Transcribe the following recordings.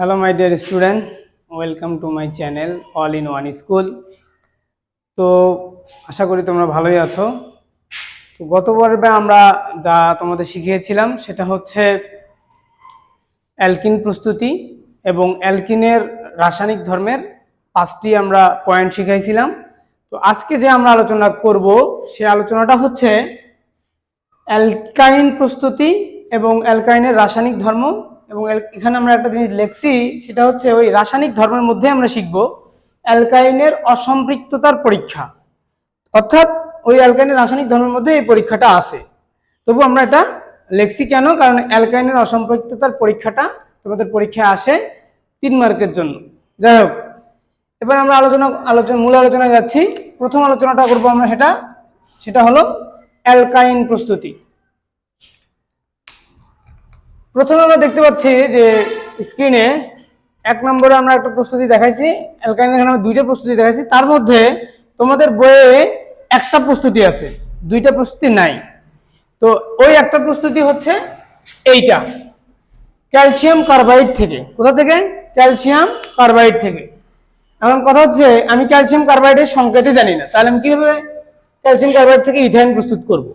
Hello my dear student welcome to my channel all in one school তো আশা করি তোমরা ভালোই আছো। তো গত পর্বে আমরা যা তোমাদের শিখিয়েছিলাম, সেটা হচ্ছে অ্যালকিন প্রস্তুতি এবং অ্যালকিনের রাসায়নিক ধর্মের পাঁচটি আমরা পয়েন্ট শিখাইছিলাম। তো আজকে যে আমরা আলোচনা করব, সে আলোচনাটা হচ্ছে অ্যালকাইন প্রস্তুতি এবং অ্যালকাইনের রাসায়নিক ধর্ম এবং এখানে আমরা একটা জিনিস লিখছি, সেটা হচ্ছে ওই রাসায়নিক ধর্মের মধ্যে আমরা শিখব অ্যালকাইনের অসম্পৃক্ততার পরীক্ষা। অর্থাৎ ওই অ্যালকাইনের রাসায়নিক ধর্মের মধ্যে এই পরীক্ষাটা আছে। তবু আমরা এটা লেখছি কেন? কারণ অ্যালকাইনের অসম্পৃক্ততার পরীক্ষাটা তোমাদের পরীক্ষায় আসে তিন মার্কের জন্য। যাই হোক, এবার আমরা আলোচনা আলোচনা, মূল আলোচনায় যাচ্ছি। প্রথম আলোচনাটা করব আমরা সেটা সেটা হলো অ্যালকাইন প্রস্তুতি। প্রথমে আমরা দেখতে পাচ্ছি যে স্ক্রিনে এক নম্বরে আমরা একটা প্রস্তুতি দেখাইছি অ্যালকাইনের এখানে আমরা দুইটা প্রস্তুতি দেখাইছি। তার মধ্যে তোমাদের বইয়ে একটা প্রস্তুতি আছে, দুইটা প্রস্তুতি নাই। তো ওই একটা প্রস্তুতি হচ্ছে এইটা ক্যালসিয়াম কার্বাইড থেকে। কোথা থেকে? ক্যালসিয়াম কার্বাইড থেকে। এখন কথা হচ্ছে, আমি ক্যালসিয়াম কার্বাইডের সংকেতে জানি না, তাহলে আমি কীভাবে ক্যালসিয়াম কার্বাইড থেকে ইথাইন প্রস্তুত করব?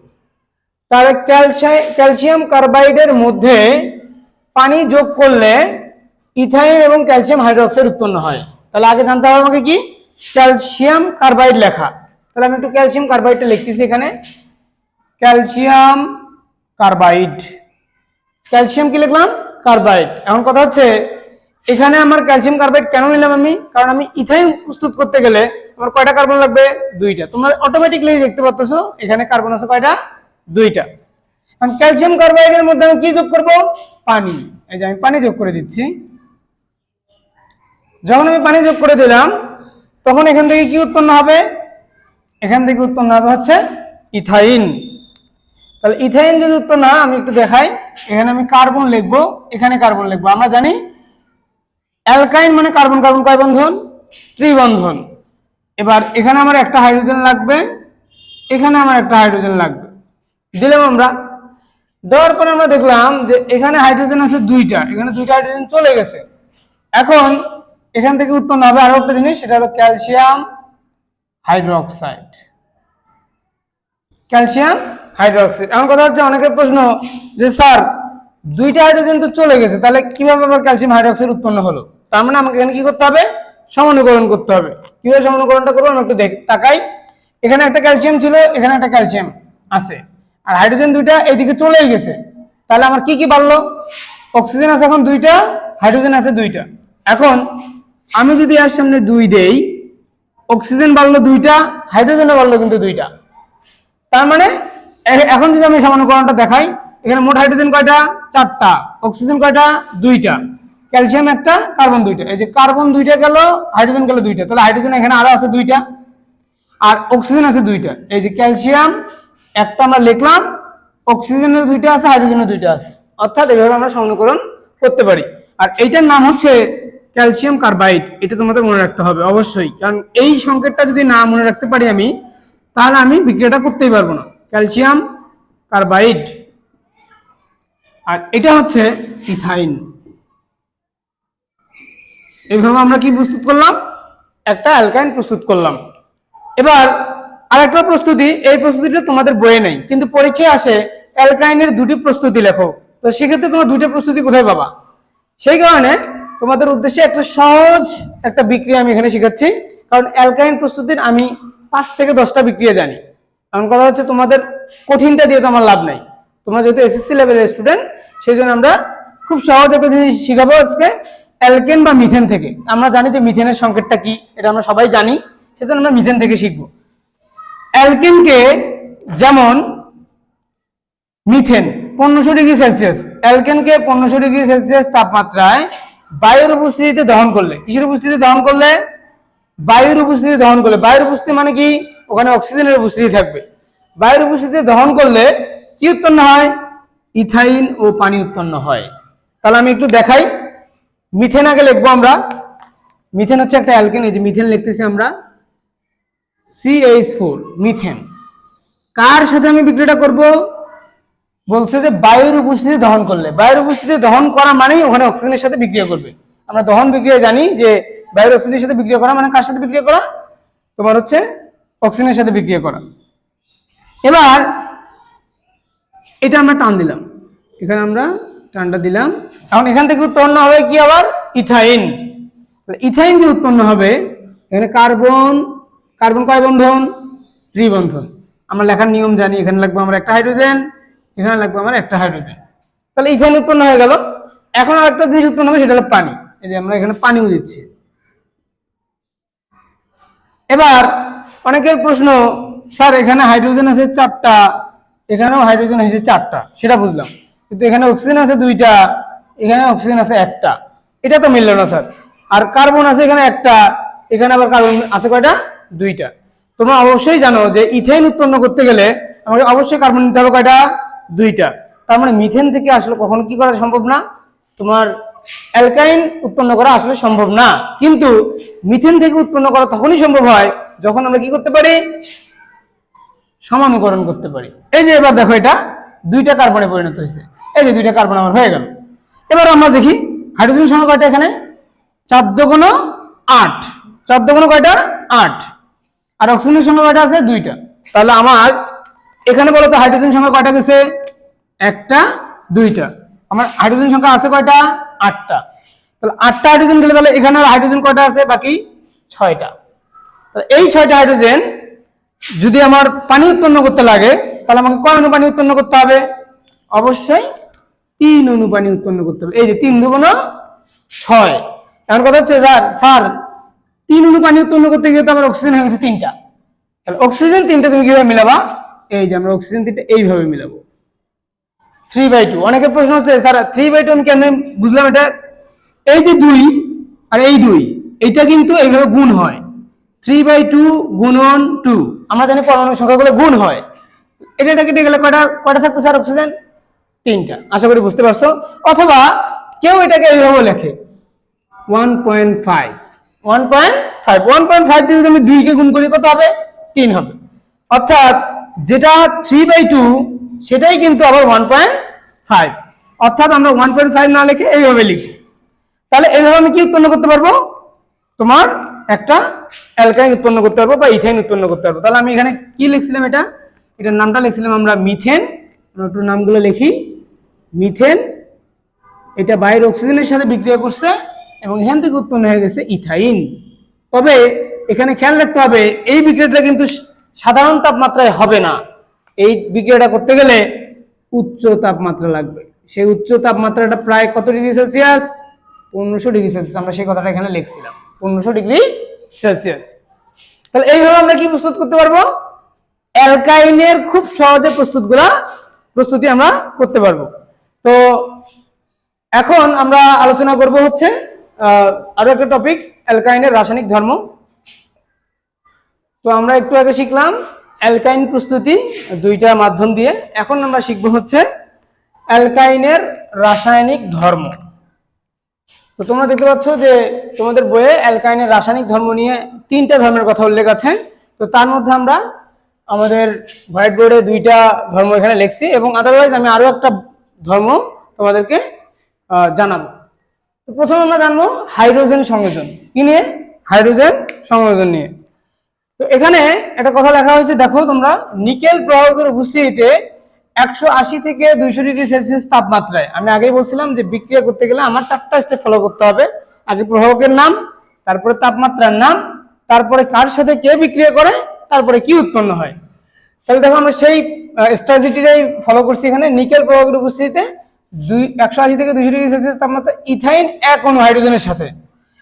ক্যালসিয়াম ক্যালসিয়াম কার্বাইডের মধ্যে পানি যোগ করলে ইথাইন এবং ক্যালসিয়াম হাইড্রোক্সাইড উৎপন্ন হয়। তাহলে আগে জানতে হবে আমাকে কি? ক্যালসিয়াম কার্বাইড লেখা। তাহলে আমি একটু ক্যালসিয়াম কার্বাইডটা লিখতেছি এখানে। Calcium carbide. ক্যালসিয়াম কি লিখলাম? কার্বাইড। এখন কথা হচ্ছে, এখানে আমার ক্যালসিয়াম কার্বাইড কেন নিলাম আমি? কারণ আমি ইথাইন প্রস্তুত করতে গেলে আমার কয়টা কার্বন লাগবে? দুইটা। তোমরা অটোমেটিকলি দেখতে পাচ্ছ এখানে কার্বন আছে কয়টা? দুইটা। এখন ক্যালসিয়াম কার্বাইডের মধ্যে আমি কি যোগ করব? পানি। এই যে আমি পানি যোগ করে দিচ্ছি। যখন আমি পানি যোগ করে দিলাম, তখন এখান থেকে কি উৎপন্ন হবে? এখান থেকে উৎপন্ন হবে হচ্ছে ইথাইন। তাহলে ইথাইন যদি উৎপন্ন হয়, আমি একটু দেখাই। এখানে আমি কার্বন লিখব। এখানে কার্বন লিখব। আমরা জানি অ্যালকাইন মানে কার্বন কার্বন কয় বন্ধন? ত্রিবন্ধন। এবার এখানে আমার একটা হাইড্রোজেন লাগবে। এখানে আমার একটা হাইড্রোজেন লাগবে। দিলাম আমরা। দেওয়ার পরে আমরা দেখলাম যে এখানে হাইড্রোজেন আছে দুইটা, এখানে দুইটা হাইড্রোজেন চলে গেছে। এখন এখান থেকে উৎপন্ন হবে আরও একটা জিনিস, সেটা হলো ক্যালসিয়াম হাইড্রোক্সাইড ক্যালসিয়াম হাইড্রোক্সাইড এমন কথা হচ্ছে, অনেকের প্রশ্ন যে, স্যার, দুইটা হাইড্রোজেন তো চলে গেছে, তাহলে কীভাবে আবার ক্যালসিয়াম হাইড্রোক্সাইড উৎপন্ন হলো? তার মানে আমাকে এখানে কি করতে হবে? সমানুকরণ করতে হবে। কীভাবে সমানুকরণটা করব? আমি একটু দেখ তাকাই। এখানে একটা ক্যালসিয়াম ছিল, এখানে একটা ক্যালসিয়াম আছে। আর হাইড্রোজেন দুইটা এইদিকে চলেই গেছে। তাহলে আমার কি কি বাড়লো? অক্সিজেন আছে এখন দুইটা হাইড্রোজেন আছে দুইটা। এখন আমি যদি এর সামনে দুই দেই অক্সিজেন বাড়লো দুইটা হাইড্রোজেনও বাড়লো কিন্তু দুইটা। তার মানে এখন যদি আমি সমানুকরণটা দেখাই, এখানে মোট হাইড্রোজেন কয়টা? চারটা। অক্সিজেন কয়টা? দুইটা। ক্যালসিয়াম একটা কার্বন দুইটা। এই যে কার্বন দুইটা গেল হাইড্রোজেন গেল দুইটা। তাহলে হাইড্রোজেন এখানে আরও আছে দুইটা, আর অক্সিজেন আছে দুইটা। এই যে ক্যালসিয়াম একটা আমরা লিখলাম, অক্সিজেনের দুইটা আছে, হাইড্রোজেনের দুইটা আছে। অর্থাৎ এভাবে আমরা সমানুকরণ করতে পারি। আর এইটার নাম হচ্ছে ক্যালসিয়াম কার্বাইড, এটা তোমাদের মনে রাখতে হবে অবশ্যই। কারণ এই সংকেতটা যদি না মনে রাখতে পারি আমি, তাহলে আমি বিক্রিয়াটা করতেই পারব না। Calcium carbide. আর এটা হচ্ছে ইথাইন। এইভাবে আমরা কি প্রস্তুত করলাম? একটা অ্যালকাইন প্রস্তুত করলাম। এবার আরেকটা প্রস্তুতি, এই প্রস্তুতিটা তোমাদের বইয়ে নেই, কিন্তু পরীক্ষায় আসে অ্যালকাইনের দুটি প্রস্তুতি লেখো। তো সেক্ষেত্রে তোমরা দুটি প্রস্তুতি কোথায় পাবা? সেই কারণে তোমাদের উদ্দেশ্যে একটা সহজ একটা বিক্রিয়া আমি এখানে শেখাচ্ছি, কারণ অ্যালকাইন প্রস্তুতির আমি পাঁচ থেকে দশটা বিক্রিয়া জানি। কারণ কথা হচ্ছে তোমাদের কঠিনটা দিয়ে তো আমার লাভ নাই। তোমরা যেহেতু এসএসসি লেভেলের স্টুডেন্ট সেই জন্য আমরা খুব সহজ একটা জিনিস শিখাবো আজকে, অ্যালকেন বা মিথেন থেকে। আমরা জানি যে মিথেনের সংকেতটা কি, এটা আমরা সবাই জানি, সেজন্য আমরা মিথেন থেকে শিখব। অ্যালকেনকে যেমন মিথেন পনেরোশো ডিগ্রি সেলসিয়াস, অ্যালকেনকে পনেরোশো ডিগ্রি সেলসিয়াস তাপমাত্রায় বায়ুর উপস্থিতিতে দহন করলে। কিসের উপস্থিতিতে দহন করলে? বায়ুর উপস্থিতি দহন করলে। বায়ুর উপস্থিতি মানে কি? ওখানে অক্সিজেনের উপস্থিতি থাকবে। বায়ুর উপস্থিতিতে দহন করলে কি উৎপন্ন হয়? ইথাইন ও পানি উৎপন্ন হয়। তাহলে আমি একটু দেখাই। মিথেন আগে লিখব আমরা। মিথেন হচ্ছে একটা অ্যালকেন, এই যে মিথেন লিখতেছি আমরা। সিএইচ ফোর মিথেন কার সাথে আমি বিক্রিটা করব? বলছে যে বায়ুর উপস্থিতি দহন করলে। বায়ুর উপস্থিতি দহন করা মানেই ওখানে অক্সিজেনের সাথে বিক্রিয়া করবে। আমরা দহন বিক্রিয়া জানি যে বায়ুর অক্সিজেনের সাথে বিক্রিয়া করা মানে কার সাথে বিক্রিয়া করা? তোমার হচ্ছে অক্সিজেনের সাথে বিক্রিয়া করা। এবার এটা আমরা টান দিলাম। এখানে আমরা টানটা দিলাম। এখন এখান থেকে উৎপন্ন হবে কি আবার? ইথাইন। ইথাইন যে উৎপন্ন হবে, এখানে কার্বন কার্বন কয় বন্ধন? ত্রিবন্ধন। আমরা লেখার নিয়ম জানি, এখানে লাগবে আমার একটা হাইড্রোজেন, এখানে লাগবে আমার একটা হাইড্রোজেন। তাহলে ইথাইন উৎপন্ন হয়ে গেল। এখন আর একটা জিনিস উৎপন্ন হবে, সেটা হলো পানি। এই যে আমরা এখানে পানিও দিচ্ছি। এবার অনেকের প্রশ্ন, স্যার, এখানে হাইড্রোজেন আছে চারটা, এখানেও হাইড্রোজেন আছে চারটা। সেটা বুঝলাম। কিন্তু এখানে অক্সিজেন আছে দুইটা, এখানে অক্সিজেন আছে একটা। এটা তো মিললো না, স্যার। আর কার্বন আছে এখানে একটা, এখানে আবার কার্বন আছে কয়টা? দুইটা। তোমরা অবশ্যই জানো যে ইথেন উৎপন্ন করতে গেলে আমাকে অবশ্যই কার্বন নিতে হবে কয়টা? দুইটা। তার মানে মিথেন থেকে আসলে কখনো কি করা সম্ভব না? তোমার অ্যালকাইন উৎপন্ন করা আসলে সম্ভব না। কিন্তু মিথেন থেকে উৎপন্ন করা তখনই সম্ভব হয় যখন আমরা কি করতে পারি? সমানুকরণ করতে পারি। এই যে এবার দেখো এটা, দুইটা কার্বনে পরিণত হয়েছে। এই যে দুইটা কার্বন আমার হয়ে গেল। এবার আমরা দেখি হাইড্রোজেন সংখ্যা কয়টা এখানে? চার দুগুণ আট। চার দুগুণ কয়টা? আট। আর অক্সিজেনের সংখ্যা কয়টা আছে দুইটা। তাহলে আমার এখানে বলো তো হাইড্রোজেন সংখ্যা কয়টা গেছে? একটা, দুইটা। আমার হাইড্রোজেন সংখ্যা আছে কয়টা? আটটা। তাহলে আটটা হাইড্রোজেন গেলে তাহলে এখানে হাইড্রোজেন কয়টা আছে? বাকি ছয়টা। এই ছয়টা হাইড্রোজেন যদি আমার পানি উৎপন্ন করতে লাগে, তাহলে আমাকে কয় অণু পানি উৎপন্ন করতে হবে? অবশ্যই তিন অণু পানি উৎপন্ন করতে হবে। এই যে তিন দুগুণ ছয়। এখন কথা হচ্ছে, স্যার স্যার তিন অণু পানি উৎপন্ন করতে গিয়ে তো আমার অক্সিজেন হয়ে গেছে তিনটা। তাহলে অক্সিজেন তিনটা তুমি কীভাবে মিলাবা? এই যে আমরা অক্সিজেন তিনটা এইভাবে মিলাবো। থ্রি বাই টু অনেকের প্রশ্ন হচ্ছে, স্যার থ্রি বাই টু আমি কেন বুঝলাম এটা? এই যে দুই আর এই দুই, এটা কিন্তু এইভাবে গুণ হয়। থ্রি বাই টু গুণ গুণন টু আমরা জানি পরমাণু সংখ্যাগুলো গুণ হয়। এটা এটা কেটে গেলে কয়টা কয়টা থাকতো স্যার অক্সিজেন তিনটা। আশা করি বুঝতে পারছ। অথবা কেউ এটাকে এইভাবে লেখে। One point five one point five one point five দিয়ে যদি আমি দুইকে গুণ করি কত হবে? তিন হবে। অর্থাৎ যেটা থ্রি বাই টু সেটাই কিন্তু আবার ওয়ান পয়েন্ট ফাইভ অর্থাৎ আমরা ওয়ান পয়েন্ট ফাইভ না লিখে এইভাবে লিখি। তাহলে এইভাবে আমি কি উৎপন্ন করতে পারব? তোমার একটা অ্যালকাইন উৎপন্ন করতে পারব বা ইথেন উৎপন্ন করতে পারব। তাহলে আমি এখানে কি লিখছিলাম এটা? এটার নামটা লিখছিলাম আমরা মিথেন আমরা একটু নামগুলো লিখি। মিথেন এটা বাইরের অক্সিজেনের সাথে বিক্রিয়া করছে। এবং এখান থেকে উৎপন্ন হয়ে গেছে ইথাইন। তবে এখানে খেয়াল রাখতে হবে, এই বিক্রিয়াটা কিন্তু সাধারণ তাপমাত্রায় হবে না। এই বিক্রিয়াটা করতে গেলে উচ্চ তাপমাত্রা লাগবে। সেই উচ্চ তাপমাত্রাটা প্রায় কত ডিগ্রি সেলসিয়াস? পনেরোশো ডিগ্রি সেলসিয়াস। আমরা সেই কথাটা এখানে লিখছিলাম। পনেরোশো ডিগ্রি সেলসিয়াস। তাহলে এইভাবে আমরা কি প্রস্তুত করতে পারব? অ্যালকাইনের খুব সহজে প্রস্তুতগুলা, প্রস্তুতি আমরা করতে পারব। তো এখন আমরা আলোচনা করব হচ্ছে আহ, আরও একটা টপিকস অ্যালকাইনের রাসায়নিক ধর্ম। তো আমরা একটু আগে শিখলাম অ্যালকাইন প্রস্তুতি দুইটা মাধ্যম দিয়ে। এখন আমরা শিখব হচ্ছে অ্যালকাইনের রাসায়নিক ধর্ম। তো তোমরা দেখতে পাচ্ছ যে তোমাদের বইয়ে অ্যালকাইনের রাসায়নিক ধর্ম নিয়ে তিনটা ধর্মের কথা উল্লেখ আছে। তো তার মধ্যে আমরা আমাদের হোয়াইট বোর্ডে দুইটা ধর্ম এখানে লিখছি এবং আদারওয়াইজ আমি আরও একটা ধর্ম তোমাদেরকে জানাব। তো প্রথমে আমরা জানব হাইড্রোজেন সংযোজন। কি নিয়ে? হাইড্রোজেন সংযোজন নিয়ে। তো এখানে একটা কথা লেখা হয়েছে, দেখো তোমরা, নিকেল প্রভাবকের উপস্থিতিতে একশো আশি থেকে দুইশো ডিগ্রি সেলসিয়াস তাপমাত্রায়। আমি আগেই বলছিলাম যে বিক্রিয়া করতে গেলে আমার চারটা স্টেপ ফলো করতে হবে। আগে প্রভাবকের নাম, তারপরে তাপমাত্রার নাম, তারপরে কার সাথে কে বিক্রিয়া করে, তারপরে কি উৎপন্ন হয়। তাহলে দেখো আমরা সেই স্ট্র্যাটেজিটাই ফলো করছি এখানে। নিকেল প্রভাবকের উপস্থিতিতে দুই, একশো আশি থেকে দুইশো ডিগ্রি সেলসিয়াস তাপমাত্রা ইথাইন এক অণু হাইড্রোজেনের সাথে।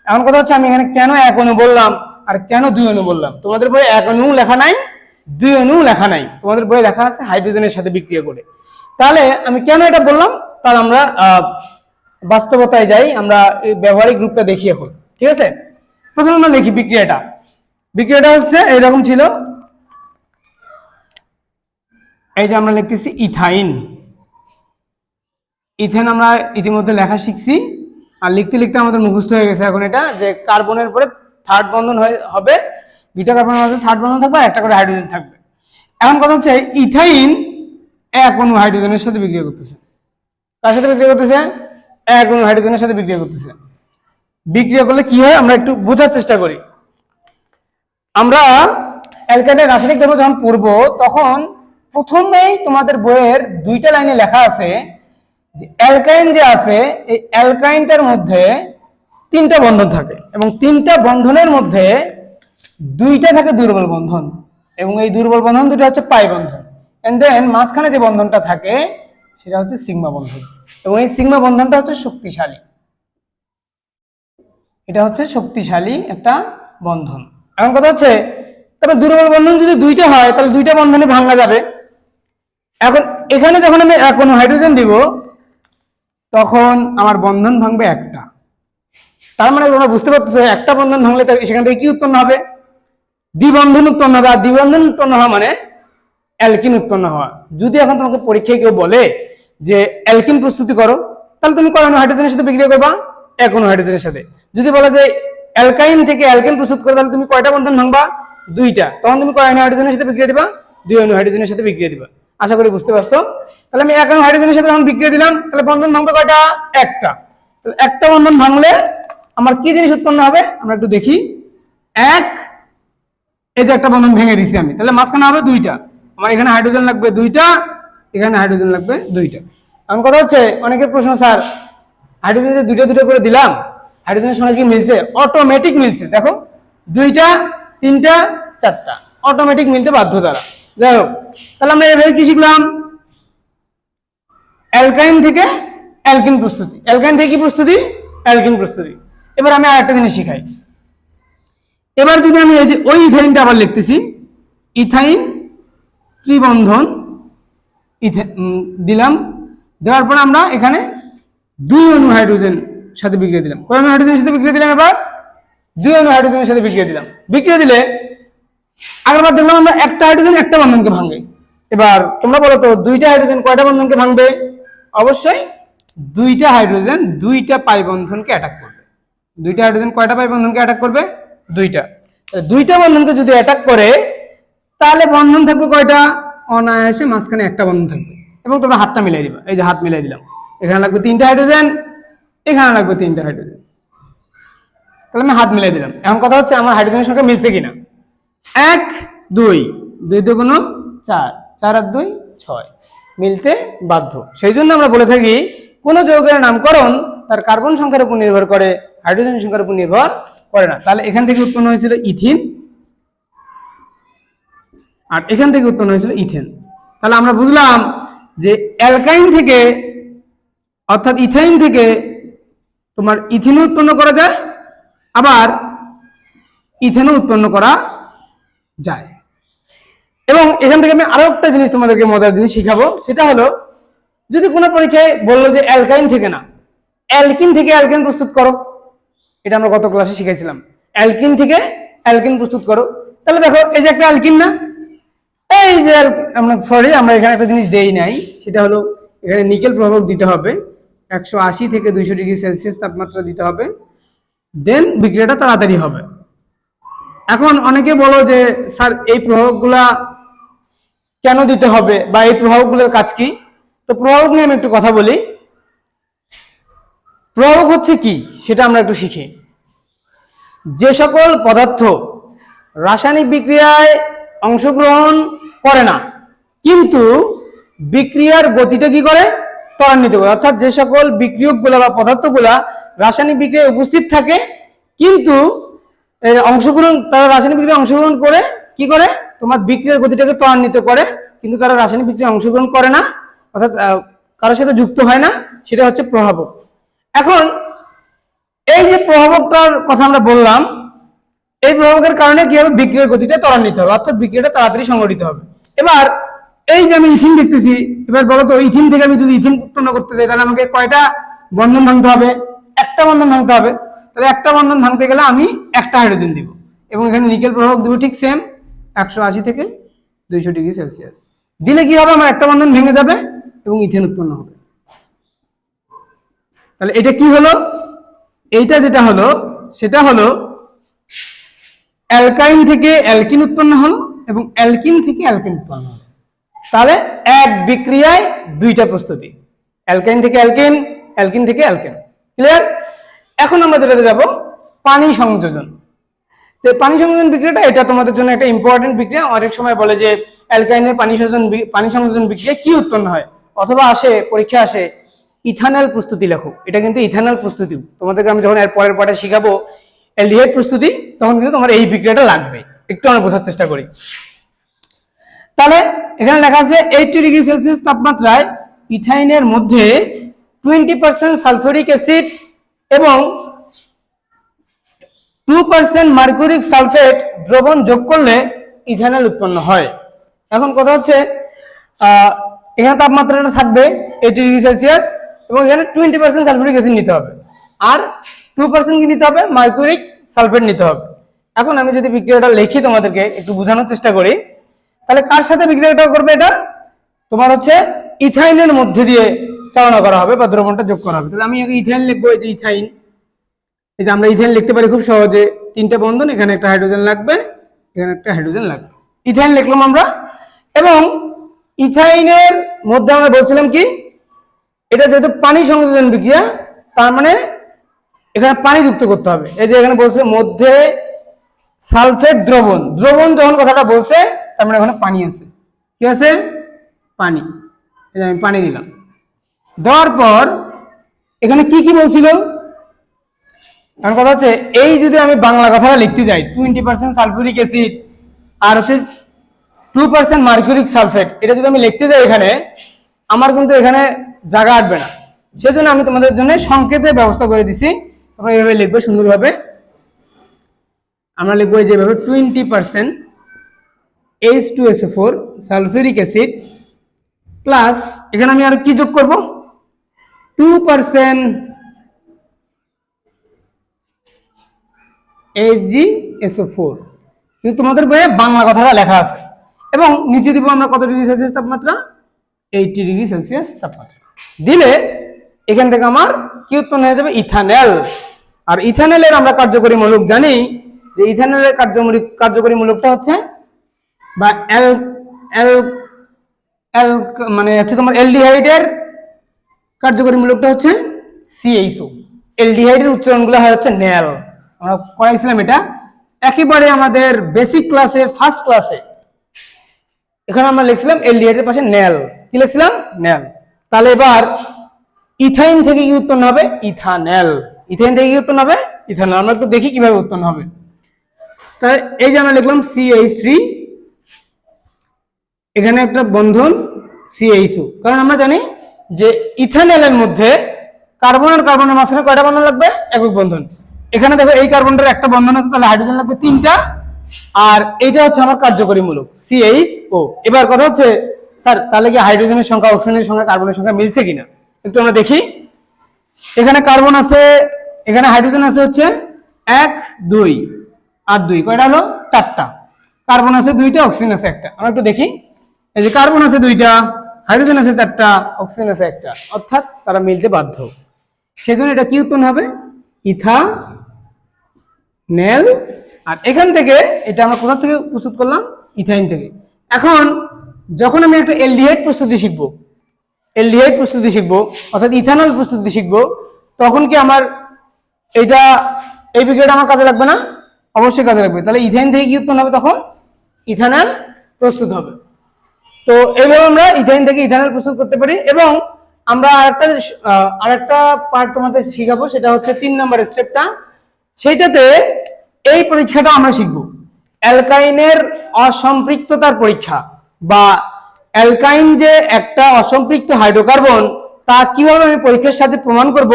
এমন কথা হচ্ছে আমি এখানে কেন এক অণু বললাম আর কেন দুই অণু বললাম? তোমাদের বইয়ে এক অণু লেখা নাই, দুই অণু লেখা নাই। তোমাদের বইয়ে লেখা আছে হাইড্রোজেনের সাথে বিক্রিয়া করে। তাহলে আমি কেন এটা বললাম? তার আমরা বাস্তবতায় যাই, আমরা ব্যবহারিক রূপটা দেখি এখন। ঠিক আছে? প্রথমে আমরা দেখি বিক্রিয়াটা। বিক্রিয়াটা হচ্ছে এরকম ছিল। এই যে আমরা লিখতেছি ইথাইন। ইথেন আমরা ইতিমধ্যে লেখা শিখছি। আর লিখতে লিখতে আমাদের মুখস্থ হয়ে গেছে এখন এটা, যে কার্বনের পরে থার্ড বন্ধন হবে, দুইটা কার্বনের মাঝে থার্ড বন্ধন থাকবে আর একটা করে হাইড্রোজেন থাকবে। এখন কথা হচ্ছে ইথাইন এক অণু হাইড্রোজেনের সাথে বিক্রিয়া করতেছে। কার সাথে বিক্রিয়া করতেছে? এক অণু হাইড্রোজেনের সাথে বিক্রিয়া করতেছে। বিক্রিয়া করলে কি হয়? আমরা একটু বোঝার চেষ্টা করি। আমরা অ্যালকাইনের রাসায়নিক দ্রব্য যখন পড়ব, তখন প্রথমেই তোমাদের বইয়ের দুইটা লাইনে লেখা আছে যে অ্যালকাইন যে আছে, এই অ্যালকাইনটার মধ্যে তিনটা বন্ধন থাকে এবং তিনটা বন্ধনের মধ্যে দুইটা থাকে দুর্বল বন্ধন এবং এই দুর্বল বন্ধন দুটো হচ্ছে পাই বন্ধন। অ্যান্ড দেন মাঝখানে যে বন্ধনটা থাকে, সেটা হচ্ছে সিগমা বন্ধন এবং এই সিগমা বন্ধনটা হচ্ছে শক্তিশালী। এটা হচ্ছে শক্তিশালী একটা বন্ধন। এখন কথা হচ্ছে তবে দুর্বল বন্ধন যদি দুইটা হয়, তাহলে দুইটা বন্ধনে ভাঙা যাবে। এখন এখানে যখন আমি কোনো হাইড্রোজেন দিব তখন আমার বন্ধন ভাঙবে একটা। তার মানে তোমরা বুঝতে পারতেছো, একটা বন্ধন ভাঙলে সেখান থেকে কি উৎপন্ন হবে? দ্বিবন্ধন উৎপন্ন হবে। আর দ্বিবন্ধন উৎপন্ন হওয়া মানে অ্যালকিন উৎপন্ন হওয়া। যদি এখন তোমাকে পরীক্ষায় কেউ বলে যে অ্যালকিন প্রস্তুতি করো, তাহলে তুমি কয়নো হাইড্রোজেনের সাথে বিক্রিয়া করবা একনো হাইড্রোজেনের সাথে। যদি বলা যে অ্যালকাইন থেকে অ্যালকেন প্রস্তুত করো, তাহলে তুমি কয়টা বন্ধন ভাঙবা? দুইটা। তখন তুমি কয় হাইড্রোজেনের সাথে বিক্রিয়া দিবা? দুই অণু হাইড্রোজেনের সাথে বিক্রিয়া দিবা। আশা করি বুঝতে পারছ। তাহলে আমি এক অণু হাইড্রোজেনের সাথে যখন বিক্রিয়া দিলাম, তাহলে বন্ধন ভাঙবে কয়টা? একটা। তাহলে একটা বন্ধন ভাঙলে আমার কি জিনিস উৎপন্ন হবে? আমরা একটু দেখি। এক, এই যে একটা বন্ধন ভেঙে দিছি আমি। তাহলে মাঝখানে হবে দুইটা। আমার এখানে হাইড্রোজেন লাগবে দুইটা, এখানে হাইড্রোজেন লাগবে দুইটা। আমার কথা হচ্ছে, অনেকের প্রশ্ন, স্যার হাইড্রোজেন যে দুইটা দুটো করে দিলাম হাইড্রোজেনের সঙ্গে কি মিলছে? অটোমেটিক মিলছে। দেখো, দুইটা, তিনটা, চারটা। অটোমেটিক মিলতে বাধ্য তারা যাই হোক, তাহলে আমরা এভাবে কি শিখলাম? অ্যালকাইন থেকে অ্যালকিন প্রস্তুতি। অ্যালকাইন থেকে কি প্রস্তুতি? অ্যালকিন প্রস্তুতি। এবার আমি আরেকটা জিনিস শিখাই। এবার যদি আমি এই যে ওই ইথাইনটা আবার লিখতেছি, ইথাইন ত্রিবন্ধন দিলাম। দেওয়ার পর আমরা এখানে দুই অণু হাইড্রোজেন সাথে বিক্রিয়া দিলাম। কয় অণু হাইড্রোজেনের সাথে বিক্রিয়া দিলাম এবার? দুই অণু হাইড্রোজেনের সাথে বিক্রিয়া দিলাম। বিক্রিয়া দিলে আগেরবার দেখলাম আমরা একটা হাইড্রোজেন একটা বন্ধনকে ভাঙবে। এবার তোমরা বলো তো, দুইটা হাইড্রোজেন কয়টা বন্ধনকে ভাঙবে? অবশ্যই দুইটা হাইড্রোজেন দুইটা পাই বন্ধনকে অ্যাটাক করবে। দুইটা হাইড্রোজেন কয়টা পাই বন্ধনকে অ্যাটাক করবে? দুইটা। দুইটা বন্ধনকে যদি অ্যাটাক করে, তাহলে বন্ধন থাকবে কয়টা? অনায়াসে মাঝখানে একটা বন্ধন থাকবে। এবং তোমরা হাতটা মিলাই দিবা। এই যে হাত মিলাই দিলাম। এখানে লাগবে তিনটা হাইড্রোজেন এখানে লাগবে তিনটা হাইড্রোজেন তাহলে আমি হাত মিলাই দিলাম। এখন কথা হচ্ছে আমার হাইড্রোজেনের সংখ্যা মিলছে কিনা? এক, দুই। দুই দুগুণ চার। চার আর দুই, ছয়। মিলতে বাধ্য। সেই জন্য আমরা বলে থাকি, কোন যৌগের নামকরণ তার কার্বন সংখ্যার উপর নির্ভর করে, হাইড্রোজেন সংখ্যার উপর নির্ভর করে না। তাহলে এখান থেকে উৎপন্ন হয়েছিল ইথিন। আর এখান থেকে উৎপন্ন হয়েছিল ইথেন। তাহলে আমরা বুঝলাম যে অ্যালকাইন থেকে, অর্থাৎ ইথাইন থেকে তোমার ইথিন উৎপন্ন করা যায়, আবার ইথেনও উৎপন্ন করা যায়। এবং এখান থেকে আমি আরও একটা জিনিস তোমাদেরকে মজার জিনিস শিখাবো, সেটা হলো, যদি কোনো পরীক্ষায় বলল যে অ্যালকাইন থেকে না, অ্যালকিন থেকে অ্যালকেন প্রস্তুত করো। এটা আমরা গত ক্লাসে শিখাইছিলাম। অ্যালকিন থেকে অ্যালকিন প্রস্তুত করো। তাহলে দেখো, এই যে একটা অ্যালকিন না, এই যে আমরা সরি আমরা এখানে একটা জিনিস দেই নাই, সেটা হলো, এখানে নিকেল প্রভাবক দিতে হবে। একশো আশি থেকে দুইশো ডিগ্রি সেলসিয়াস তাপমাত্রা দিতে হবে। দেন বিক্রিয়াটা তাড়াতাড়ি হবে। এখন অনেকে বলো যে, স্যার, এই প্রভাবগুলা কেন দিতে হবে বা এই প্রভাবগুলোর কাজ কি? তো প্রভাবক নিয়ে আমি একটু কথা বলি। প্রভাবক হচ্ছে কি? সেটা আমরা একটু শিখি। যে সকল পদার্থ রাসায়নিক বিক্রিয়ায় অংশগ্রহণ করে না, কিন্তু বিক্রিয়ার গতিটা কি করে? ত্বরান্বিত করে। অর্থাৎ যে সকল বিক্রিয়কগুলো বা পদার্থগুলা রাসায়নিক বিক্রিয়ায় উপস্থিত থাকে, কিন্তু অংশগ্রহণ, তারা রাসায়নিক বিক্রিয়ায় অংশগ্রহণ করে, কি করে? তোমার বিক্রিয়ার গতিটাকে ত্বরান্বিত করে। কিন্তু তারা রাসায়নিক বিক্রিয়ায় অংশগ্রহণ করে না, অর্থাৎ কারোর সাথে যুক্ত হয় না, সেটা হচ্ছে প্রভাবক। এখন, এই যে প্রভাবকটার কথা আমরা বললাম, এই প্রভাবকের কারণে কি হবে? বিক্রিয়ার গতিটা ত্বরান্বিত হবে, অর্থাৎ বিক্রিয়াটা তাড়াতাড়ি সংগঠিত হবে। এবার, এই যে আমি ইথিন দেখতেছি, এবার বলো তো, ইথিন থেকে আমি যদি ইথিন উৎপন্ন করতে চাই তাহলে আমাকে কয়টা বন্ধন ভাঙতে হবে? একটা বন্ধন ভাঙতে হবে। তাহলে একটা বন্ধন ভাঙতে গেলে আমি একটা হাইড্রোজেন দিব। এবং এখানে নিকেল প্রভাবক দিব ঠিক সেম একশো আশি থেকে দুইশো ডিগ্রি সেলসিয়াস। দিলে কি হবে? আমার একটা বন্ধন ভেঙে যাবে এবং ইথেন উৎপন্ন হবে। তাহলে এটা কি হলো? এইটা যেটা হলো, সেটা হলো অ্যালকাইন থেকে অ্যালকিন উৎপন্ন হলো এবং অ্যালকিন থেকে অ্যালকিন উৎপন্ন হলো। তাহলে এক বিক্রিয়ায় দুইটা প্রস্তুতি। অ্যালকাইন থেকে অ্যালকিন অ্যালকিন থেকে অ্যালকেন। ক্লিয়ার এখন আমরা যেটাতে যাব, পানি সংযোজন। তো পানি সংযোজন বিক্রিয়াটা, এটা তোমাদের জন্য একটা ইম্পর্টেন্ট বিক্রিয়া। অনেক সময় বলে যে, অ্যালকাইনের পানি সংযোজন পানি সংযোজন বিক্রিয়া কি উৎপন্ন হয়? অথবা আসে, পরীক্ষা আসে, ইথানল প্রস্তুতি লেখো। এটা কিন্তু ইথানল প্রস্তুতি তোমাদেরকে আমি যখন এর পরের পাঠে শিখাবো অ্যালডিহাইড প্রস্তুতি, তখন কিন্তু তোমার এই বিক্রিয়াটা লাগবে। একটু আমরা বোঝার চেষ্টা করি। তাহলে, এখানে লেখা আছে এইটি ডিগ্রি সেলসিয়াস তাপমাত্রায় ইথাইনের মধ্যে টোয়েন্টি পার্সেন্ট সালফিউরিক অ্যাসিড এবং টু পার্সেন্ট মার্কুরিক সালফেট দ্রবণ যোগ করলে ইথানল উৎপন্ন হয়। এখন কথা হচ্ছে এখানে তাপমাত্রাটা থাকবে এইটি ডিগ্রি সেলসিয়াস এবং এখানে টোয়েন্টি পার্সেন্ট সালফিউরিক অ্যাসিড নিতে হবে। আর টু পার্সেন্ট কি নিতে হবে? মার্কুরিক সালফেট নিতে হবে। এখন আমি যদি বিক্রিয়াটা লিখি তোমাদেরকে, একটু বোঝানোর চেষ্টা করি। তাহলে কার সাথে বিক্রিয়াটা করবে এটা? তোমার হচ্ছে ইথাইনের মধ্যে দিয়ে চালনা করা হবে বা দ্রবণটা যোগ করা হবে। তাহলে আমি আগে ইথাইন লিখব, এই যে ইথাইন। এই যে আমরা ইথাইন লিখতে পারি খুব সহজে। তিনটে বন্ধন, এখানে একটা হাইড্রোজেন লাগবে, এখানে একটা হাইড্রোজেন লাগবে। ইথাইন লিখলাম আমরা। এবং ইথাইনের মধ্যে আমরা বলছিলাম কি, এটা যেহেতু পানি সংযোজন বিক্রিয়া, তার মানে এখানে পানি যুক্ত করতে হবে। এই যে এখানে বলছে মধ্যে সালফেট দ্রবণ। দ্রবণ যখন কথাটা বলছে, তার মানে এখানে পানি আছে। কি আছে? পানি। এই যে আমি পানি দিলাম। দেওয়ার পর এখানে কি কি বলছিল? কারণ কথা হচ্ছে, এই যদি আমি বাংলা কথাটা লিখতে যাই টোয়েন্টি পার্সেন্ট সালফুরিক অ্যাসিড আর হচ্ছে টু পার্সেন্ট মার্কুরিক সালফেট এটা যদি আমি লিখতে যাই এখানে, আমার কিন্তু এখানে জায়গা আটবে না। সেজন্য আমি তোমাদের জন্য সংকেতের ব্যবস্থা করে দিছি। তোমরা এইভাবে লিখবে সুন্দরভাবে। আমরা লিখব যেভাবে twenty percent H two S four sulphuric acid plus এখানে আমি আর কি যোগ করব? Two percent HG SO four কিন্তু তোমাদের বইয়ে বাংলা কথাটা লেখা আছে। এবং নিচে দিব আমরা কত ডিগ্রি সেলসিয়াস তাপমাত্রা? এইটি ডিগ্রি সেলসিয়াস তাপমাত্রা। দিলে এখান থেকে আমার কি উৎপন্ন হয়ে যাবে? ইথানেল আর ইথানেলের আমরা কার্যকরী মূলক জানি যে ইথানেলের কার্যকরী কার্যকরী মূলকটা হচ্ছে বা এল এল এল মানে হচ্ছে তোমার এলডিহাইডের কার্যকরী মূলকটা হচ্ছে সিএইচও এলডিহাইডের উচ্চারণগুলো হচ্ছে নেল আমরা করাইছিলাম এটা। একেবারে আমাদের বেসিক ক্লাসে ফার্স্ট ক্লাসে এখানে আমরা লিখছিলাম এলডিহাইড এর পাশে নেল কি লিখছিলাম? নেল তাহলে এবার ইথাইন থেকে কি উৎপন্ন হবে? ইথানেল। ইথাইন থেকে কি উৎপন্ন হবে? ইথানেল। আমরা একটু দেখি কীভাবে উৎপন্ন হবে। তাহলে এই যে আমরা লিখলাম সিএইচ থ্রি এখানে একটা বন্ধন সিএইচও কারণ আমরা জানি যে ইথানেলের মধ্যে কার্বন আর কার্বনের মাঝখানে কয়টা বন্ধন লাগবে? একক বন্ধন। এখানে দেখো এই কার্বনটার একটা বন্ধন আছে, তাহলে হাইড্রোজেন লাগবে তিনটা। আর এইটা হচ্ছে আমার কার্যকরী মূলক সিএইচ ও এবার কথা হচ্ছে, স্যার, তাহলে কি হাইড্রোজেনের সংখ্যা অক্সিজেনের সংখ্যা কার্বনের সংখ্যা মিলছে কিনা? একটু আমরা দেখি। এখানে কার্বন আছে, এখানে হাইড্রোজেন আছে হচ্ছে এক, দুই, আর দুই, কয়টা হলো? চারটা। কার্বন আছে দুইটা অক্সিজেন আছে একটা। আমরা একটু দেখি। এই যে কার্বন আছে দুইটা হাইড্রোজেন আছে চারটা, অক্সিজেন আছে একটা। অর্থাৎ তারা মিলতে বাধ্য। সেজন্য এটা কি উৎপন্ন হবে? ইথা, নেল, আর এখান থেকে এটা আমরা কোথা থেকে প্রস্তুত করলাম? ইথাইন থেকে। এখন, যখন আমি একটা এলডিহাইড প্রস্তুতি শিখব, এলডিহাইড প্রস্তুতি শিখব, অর্থাৎ ইথানল প্রস্তুতি শিখব, তখন কি আমার এটা, এই বিক্রিয়াটা আমার কাজে লাগবে না? অবশ্যই কাজে লাগবে। তাহলে ইথাইন থেকে কি উৎপন্ন হবে তখন? ইথানল প্রস্তুত হবে। তো এইভাবে আমরা ইথাইন থেকে ইথানল প্রস্তুত করতে পারি এবং আমরা আরেকটা আরেকটা পার্ট তোমাদের শিখাবো, সেটা হচ্ছে তিন নম্বর স্টেপটা সেইটাতে এই পরীক্ষাটা আমরা শিখব। অ্যালকাইনের অসম্পৃক্ততার পরীক্ষা বা অ্যালকাইন যে একটা অসম্পৃক্ত হাইড্রোকার্বন, তা কীভাবে আমি পরীক্ষার সাথে প্রমাণ করব,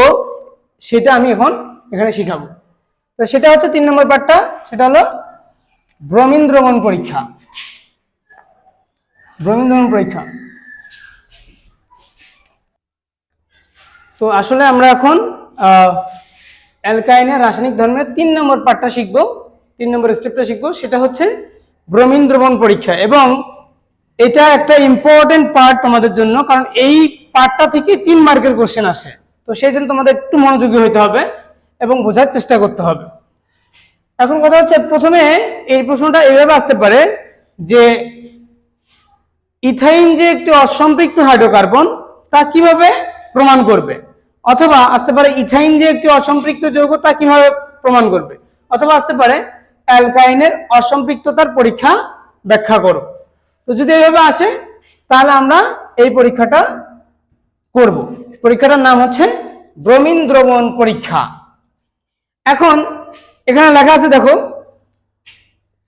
সেটা আমি এখন এখানে শিখাবো। তো সেটা হচ্ছে তিন নম্বর পার্টটা সেটা হলো ব্রমিন পরীক্ষা। ব্রমিন পরীক্ষা তো আসলে আমরা এখন অ্যালকাইনের রাসায়নিক ধর্মের তিন নম্বর পার্টটা শিখব, তিন নম্বর স্টেপটা শিখব, সেটা হচ্ছে ব্রোমিন দ্রবণ পরীক্ষা। এবং এটা একটা ইম্পর্টেন্ট পার্ট তোমাদের জন্য, কারণ এই পার্টটা থেকে তিন মার্কের কোশ্চেন আসে। তো সেই জন্য তোমাদের একটু মনোযোগী হতে হবে এবং বোঝার চেষ্টা করতে হবে। এখন কথা হচ্ছে, প্রথমে এই প্রশ্নটা এভাবে আসতে পারে যে ইথাইন যে একটি অসম্পৃক্ত হাইড্রোকার্বন, তা কীভাবে প্রমাণ করবে? অথবা আসতে পারে ইথাইন যে একটি অসম্পৃক্ত যৌগ, তা কীভাবে প্রমাণ করবে? অথবা আসতে পারে অ্যালকাইনের অসম্পৃক্ততার পরীক্ষা ব্যাখ্যা করো। তো যদি এইভাবে আসে, তাহলে আমরা এই পরীক্ষাটা করব। পরীক্ষাটার নাম হচ্ছে ব্রোমিন দ্রবণ পরীক্ষা। এখন এখানে লেখা আছে, দেখো,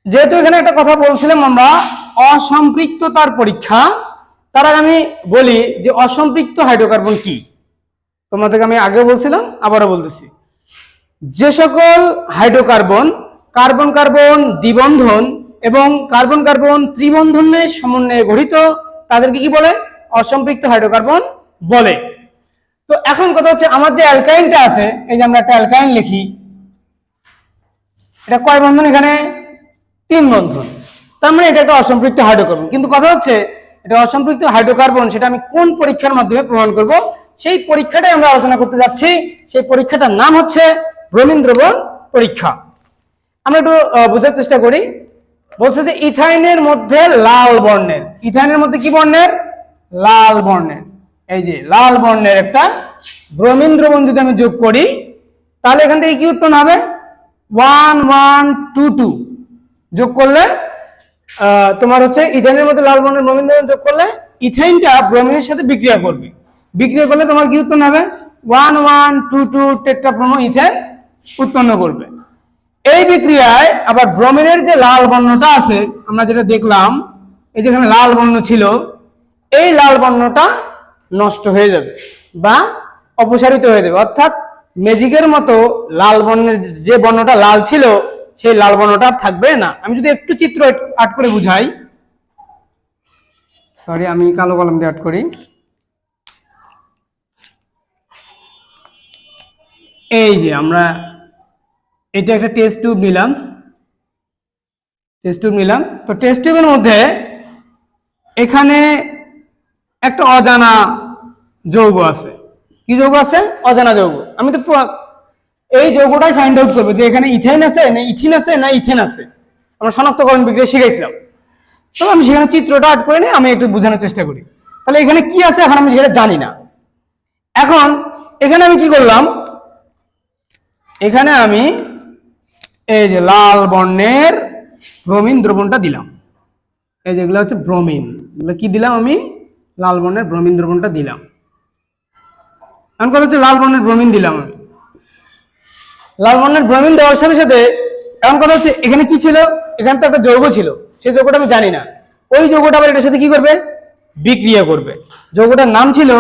যেহেতু এখানে একটা কথা বলছিলাম আমরা অসম্পৃক্ততার পরীক্ষা। তার আগে আমি বলি যে অসম্পৃক্ত হাইড্রোকার্বন কি? তোমাদেরকে আমি আগে বলছিলাম, আবারও বলতেছি। যে সকল হাইড্রোকার্বন, কার্বন কার্বন দ্বিবন্ধন এবং কার্বন কার্বন ত্রিবন্ধনের সমন্বয়ে গঠিত, তাদেরকে কি বলে? অসম্পৃক্ত হাইড্রোকার্বন বলে। তো এখন কথা হচ্ছে, আমার যে অ্যালকাইনটা আছে, এই যে আমরা একটা অ্যালকাইন লিখি, এটা কয় বন্ধন? এখানে তিন বন্ধন। তার মানে এটা একটা অসম্পৃক্ত হাইড্রোকার্বন। কিন্তু কথা হচ্ছে, এটা অসম্পৃক্ত হাইড্রোকার্বন সেটা আমি কোন পরীক্ষার মাধ্যমে প্রমাণ করব? সেই পরীক্ষাটাই আমরা আলোচনা করতে যাচ্ছি। সেই পরীক্ষাটার নাম হচ্ছে ব্রোমিন দ্রবণ পরীক্ষা। আমরা একটু বোঝার চেষ্টা করি। বলছে যে ইথাইনের মধ্যে লাল বর্ণের। ইথাইনের মধ্যে কি বর্ণের? লাল বর্ণের। এই যে লাল বর্ণের একটা ব্রোমিন দ্রবণ যদি আমি যোগ করি, তাহলে এখান থেকে কি উৎপন্ন হবে? ওয়ান ওয়ান, টু টু যোগ করলে তোমার হচ্ছে ইথাইনের মধ্যে লাল বর্ণের ব্রোমিন দ্রবণ যোগ করলে ইথেনটা ব্রোমিনের সাথে বিক্রিয়া করবে। বিক্রিয়া করলে তোমার কি উৎপন্ন হবে? One one two two tetrabromo ethane উৎপন্ন করবে। এই বিক্রিয়ায় আবার ব্রোমিনের যে লাল বর্ণটা আছে, আমরা যেটা দেখলাম, এই যেখানে লাল বর্ণ ছিল, এই লাল বর্ণটা নষ্ট হয়ে যাবে বা অপসারিত হয়ে যাবে। অর্থাৎ ম্যাজিকের মতো লাল বর্ণের যে বর্ণটা লাল ছিল সেই লাল বর্ণটা থাকবে না। আমি যদি একটু চিত্র আট করে বুঝাই। সরি আমি কালো কলম দিয়ে আট করি। এই যে আমরা এটা একটা টেস্ট টিউব নিলাম। টেস্ট টিউব নিলাম। তো টেস্ট টিউবের মধ্যে এখানে একটা অজানা যৌগ আছে। কি যৌগ আছে? অজানা যৌগ। আমি তো এই যৌগটাই ফাইন্ড আউট করবে যে এখানে ইথেন আছে, না ইথিন আছে, না ইথেন আছে। আমরা শনাক্তকরণ বিক্রিয়া শিখেছিলাম তো আমি সেখানে চিত্রটা আট করে নিয়ে আমি একটু বোঝানোর চেষ্টা করি। তাহলে এখানে কি আছে এখন আমি সেটা জানি না। এখন, এখানে আমি কি করলাম? এখানে আমি এই যে লাল বর্ণের ব্রোমিন দ্রবণটা দিলাম। এই যেগুলো হচ্ছে ব্রোমিন। কি দিলাম আমি? লাল বর্ণের ব্রোমিন দ্রবণটা দিলাম। এখন কথা হচ্ছে লাল বর্ণের ব্রোমিন দিলাম আমি। লাল বর্ণের দেওয়ার সাথে সাথে এমন কথা হচ্ছে, এখানে কি ছিল? এখানে তো একটা যৌগ ছিল। সেই যৌগটা আমি জানি না। ওই যৌগটা আবার এটার সাথে কি করবে? বিক্রিয়া করবে। যৌগটার নাম ছিল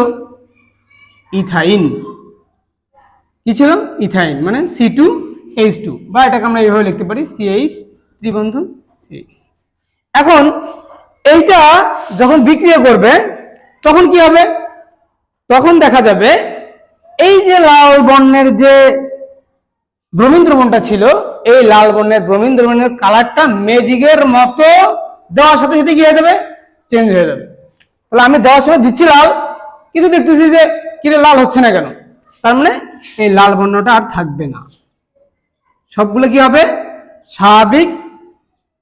ইথাইন। কি ছিল? ইথাইন মানে সি টু এইচ টু বা এটাকে আমরা এইভাবে লিখতে পারি সি সিএইচ ত্রিবন্ধন সিএইচ এখন, এইটা যখন বিক্রিয়া করবে, তখন কি হবে? তখন দেখা যাবে, এই যে লাল বর্ণের যে ব্রোমিন দ্রবণটা ছিল, এই লাল বর্ণের ব্রোমিন দ্রবণের কালারটা ম্যাজিকের মতো দেওয়ার সাথে সাথে কি হয়ে যাবে? চেঞ্জ হয়ে যাবে। তাহলে আমি দেওয়ার সময় দিচ্ছি লাল, কিন্তু দেখতেছি যে কিরে লাল হচ্ছে না কেন? তার মানে এই লাল বর্ণটা আর থাকবে না। সবগুলো কি হবে? স্বাভাবিক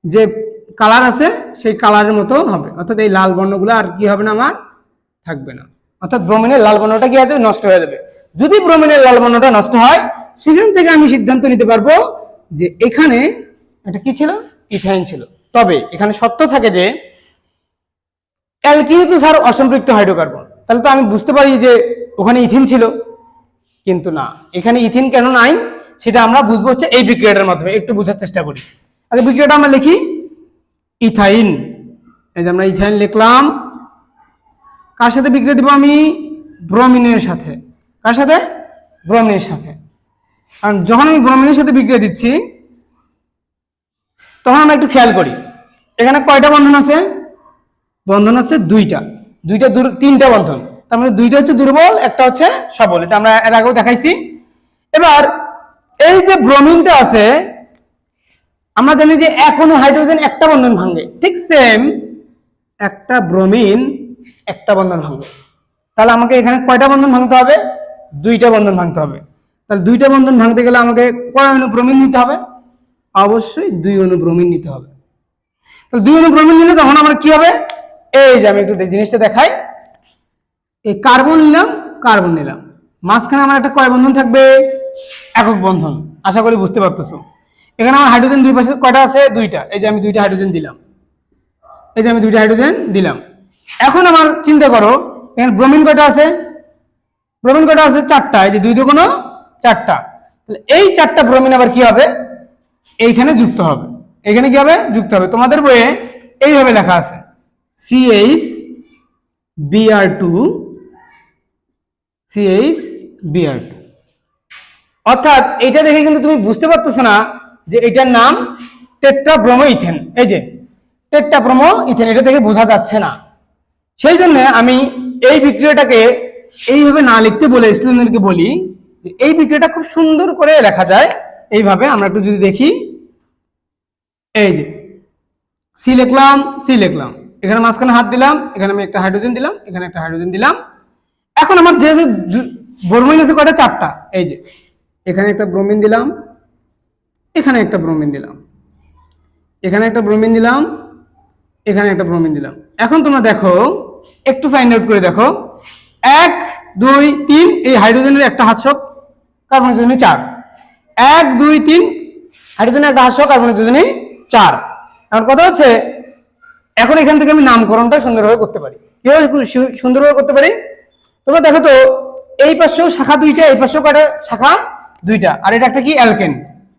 যে কালার আছে, সেই কালারের মতো হবে। অর্থাৎ এই লাল বর্ণগুলো আর কি হবে না আমার? থাকবে না। অর্থাৎ ব্রোমিনের লাল বর্ণটা কি হয়ে যাবে? নষ্ট হয়ে যাবে। যদি ব্রোমিনের লাল বর্ণটা নষ্ট হয় সেখান থেকে আমি সিদ্ধান্ত নিতে পারব যে এখানে এটা কি ছিল? ইথাইন ছিল। তবে এখানে সত্য থাকে যে অ্যালকিল তো স্যার অসম্পৃক্ত হাইড্রোকার্বন। তাহলে তো আমি বুঝতে পারি যে ওখানে ইথিন ছিল। কিন্তু না, এখানে ইথিন কেন নাই সেটা আমরা বুঝব হচ্ছে এই বিক্রিয়াটার মাধ্যমে। একটু বোঝার চেষ্টা করি। আগে বিক্রিয়াটা আমরা লিখি। ইথাইন। এই যে আমরা ইথাইন লিখলাম। কার সাথে বিক্রিয়া দিব আমি? ব্রোমিনের সাথে। কার সাথে? ব্রোমিনের সাথে। কারণ যখন আমি ব্রোমিনের সাথে বিক্রিয়া দিচ্ছি, তখন আমরা একটু খেয়াল করি। এখানে কয়টা বন্ধন আছে? বন্ধন আছে দুইটা। দুইটা তিনটা বন্ধন। তার মধ্যে দুইটা হচ্ছে দুর্বল, একটা হচ্ছে সবল। এটা আমরা এর আগেও দেখাইছি। এবার, এই যে ব্রোমিনটা আছে, আমরা জানি যে এখনও হাইড্রোজেন একটা বন্ধন ভাঙে। ঠিক সেম একটা ব্রোমিন একটা বন্ধন ভাঙবে তাহলে আমাকে এখানে কয়টা বন্ধন ভাঙতে হবে? দুইটা বন্ধন ভাঙতে হবে। তাহলে দুইটা বন্ধন ভাঙতে গেলে আমাকে কয় অণু ব্রোমিন নিতে হবে? অবশ্যই দুই অণু ব্রোমিন নিতে হবে। তাহলে দুই অণু ব্রোমিন নিলে তখন আমার কি হবে? এই যে আমি একটু জিনিসটা দেখাই। এই কার্বন নিলাম কার্বন নিলাম। মাঝখানে আমার একটা কয় বন্ধন থাকবে? একক বন্ধন। আশা করি বুঝতে পারতেছো। এখানে আমার হাইড্রোজেন দুই পাশে কয়টা আছে? দুইটা। এই যে আমি দুইটা হাইড্রোজেন দিলাম। এই যে আমি দুইটা হাইড্রোজেন দিলাম। এখন আমার চিন্তা করো, এখানে ব্রোমিন কয়টা আছে? ব্রোমিন কয়টা আছে? চারটা। এই যে দুই দুগুণ চারটা। এই চারটা ব্রোমিন আবার কি হবে? এইখানে যুক্ত হবে। এখানে কি হবে? যুক্ত হবে। তোমাদের বইয়ে এইভাবে লেখা আছে। CH BR two CH BR two অর্থাৎ এটা দেখে কিন্তু তুমি বুঝতে পারতেছো না যে এটার নাম টেট্রাব্রোমো ইথেন এই যে টেট্রাব্রোমো ইথেন এটা দেখে বোঝা যাচ্ছে না। সেই জন্য আমি এই বিক্রিয়াটাকে এইভাবে না লিখতে বলে স্টুডেন্টদেরকে বলি এই বিক্রিয়াটা খুব সুন্দর করে লেখা যায়। এইভাবে আমরা একটু যদি দেখি, এই যে, সি লিখলাম সি লিখলাম। এখানে মাঝখানে হাত দিলাম, এখানে আমি একটা হাইড্রোজেন দিলাম, এখানে একটা হাইড্রোজেন দিলাম। এখন আমার যেহেতু ব্রোমিন আছে কয়টা? চারটা। এই যে, এখানে একটা ব্রোমিন দিলাম, এখানে একটা ব্রোমিন দিলাম। এখানে একটা ব্রোমিন দিলাম, এখানে একটা ব্রোমিন দিলাম। এখন তোমরা দেখো, একটু ফাইন্ড আউট করে দেখো। এক, দুই, তিন, এই হাইড্রোজেনের একটা হাত হাতশক কার্বন হাইড্রোজেন চার। এক, দুই, তিন। হাইড্রোজেনের একটা হাতশক কার্বন হাইড্রোজেন চার। এখন কথা হচ্ছে, এখন এখান থেকে আমি নামকরণটা সুন্দরভাবে করতে পারি। কীভাবে সুন্দরভাবে করতে পারি? তোমরা দেখো তো, এই পাশেও শাখা দুইটা, এই পাশেও কয়টা? শাখা দুইটা। আর এটা একটা কি? অ্যালকেন।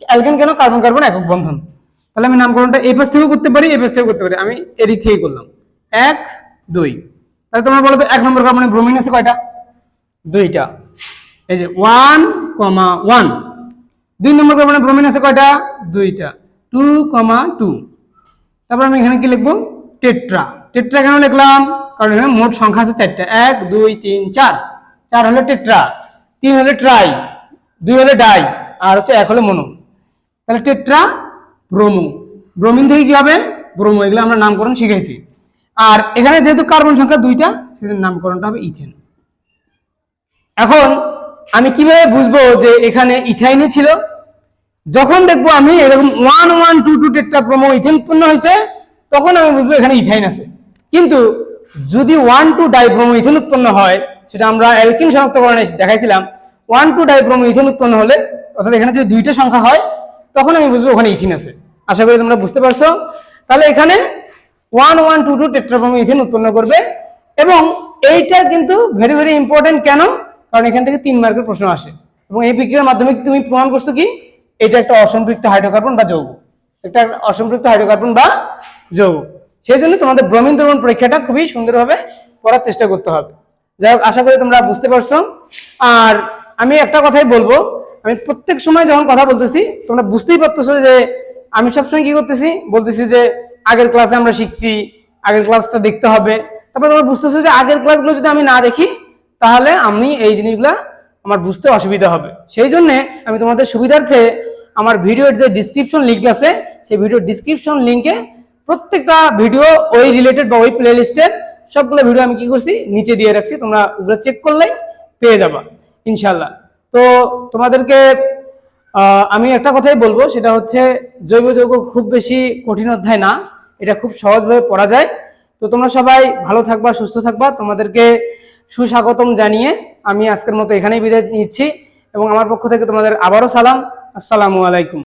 অ্যালকেন কেন? কার্বন কার্বন একক বন্ধন। তাহলে আমি নামকরণটা এই পাশ থেকেও করতে পারি, এই পাশ থেকেও করতে পারি। আমি এদিক থেকেই করলাম। এক, দুই। তাহলে তোমরা বলো তো, এক নম্বর কার্বনে ব্রোমিন আছে কয়টা? দুইটা। এই যে ওয়ান কমা ওয়ান। দুই নম্বর কার্বনে ব্রোমিন আছে কয়টা? দুইটা। Two comma two. তারপর আমি এখানে কি লিখব? টেট্রা। টেট্রা কেন লিখলাম? কারণ এখানে মোট সংখ্যা আছে চারটা। এক, দুই, তিন, চার। চার হলো টেট্রা। তিন হলে ট্রাই। দুই হলে ডাই। আর হচ্ছে এক হলো মনো। তাহলে টেট্রা, ব্রোমো। ব্রোমিন থেকে কি হবে? ব্রোমো। এগুলো আমরা নামকরণ শিখেছি। আর এখানে যেহেতু কার্বন সংখ্যা দুইটা, সেজন্য নামকরণটা হবে ইথেন। এখন আমি কীভাবে বুঝব যে এখানে ইথাইনে ছিল? যখন দেখব আমি এরকম one one two two tetra bromo ethane উৎপন্ন হয়েছে, তখন আমি বুঝব এখানে ইথাইন আছে। কিন্তু যদি ওয়ান টু ডাইব্রোমো ইথেন উৎপন্ন হয়, সেটা আমরা অ্যালকিন শনাক্তকরণে দেখাইছিলাম ওয়ান টু ডাইব্রোমো ইথেন উৎপন্ন হলে, অর্থাৎ এখানে যদি দুইটা সংখ্যা হয়, তখন আমি বুঝব ওখানে ইথিন আছে। আশা করি তোমরা বুঝতে পারছ। তাহলে এখানে one one two two tetrabromo ethane উৎপন্ন করবে, এবং এইটা কিন্তু ভেরি ভেরি ইম্পর্টেন্ট কেন? কারণ এখান থেকে তিন মার্কের প্রশ্ন আসে। এবং এই বিক্রিয়ার মাধ্যমে তুমি প্রমাণ করছ কি? এটা একটা অসম্পৃক্ত হাইড্রোকার্বন বা যৌগ। একটা অসম্পৃক্ত হাইড্রোকার্বন বা যৌগ। সেই জন্য তোমাদের ব্রোমিন দ্রবণ পরীক্ষাটা খুবই সুন্দরভাবে করার চেষ্টা করতে হবে। যাই হোক, আশা করি তোমরা বুঝতে পারছ। আর আমি একটা কথাই বলব। আমি প্রত্যেক সময় যখন কথা বলতেছি, তোমরা বুঝতেই পারতেছো যে আমি সবসময় কি করতেছি? বলতেছি যে আগের ক্লাসে আমরা শিখছি, আগের ক্লাসটা দেখতে হবে। তারপর তোমরা বুঝতেছো যে আগের ক্লাসগুলো যদি আমি না দেখি তাহলে আমি এই জিনিসগুলা আমার বুঝতে অসুবিধা হবে। সেই জন্য আমি তোমাদের সুবিধার্থে আমার ভিডিওর যে ডিসক্রিপশন লিঙ্ক আছে, সেই ভিডিও ডিসক্রিপশন লিঙ্কে প্রত্যেকটা ভিডিও ওই রিলেটেড বা ওই প্লে লিস্টের সবগুলো ভিডিও আমি কি করছি, নিচে দিয়ে রাখছি। তোমরা ওগুলো চেক করলেই পেয়ে যাবা ইনশাল্লাহ তো তোমাদেরকে আমি একটা কথাই বলব, সেটা হচ্ছে জৈব যৌগ খুব বেশি কঠিন অধ্যায় না, এটা খুব সহজভাবে পড়া যায়। তো তোমরা সবাই ভালো থাকবা, সুস্থ থাকবা। তোমাদেরকে সুস্বাগতম জানিয়ে আমি আজকের মতো এখানেই বিদায় নিচ্ছি এবং আমার পক্ষ থেকে তোমাদের আবারও সালাম। আসসালামু আলাইকুম।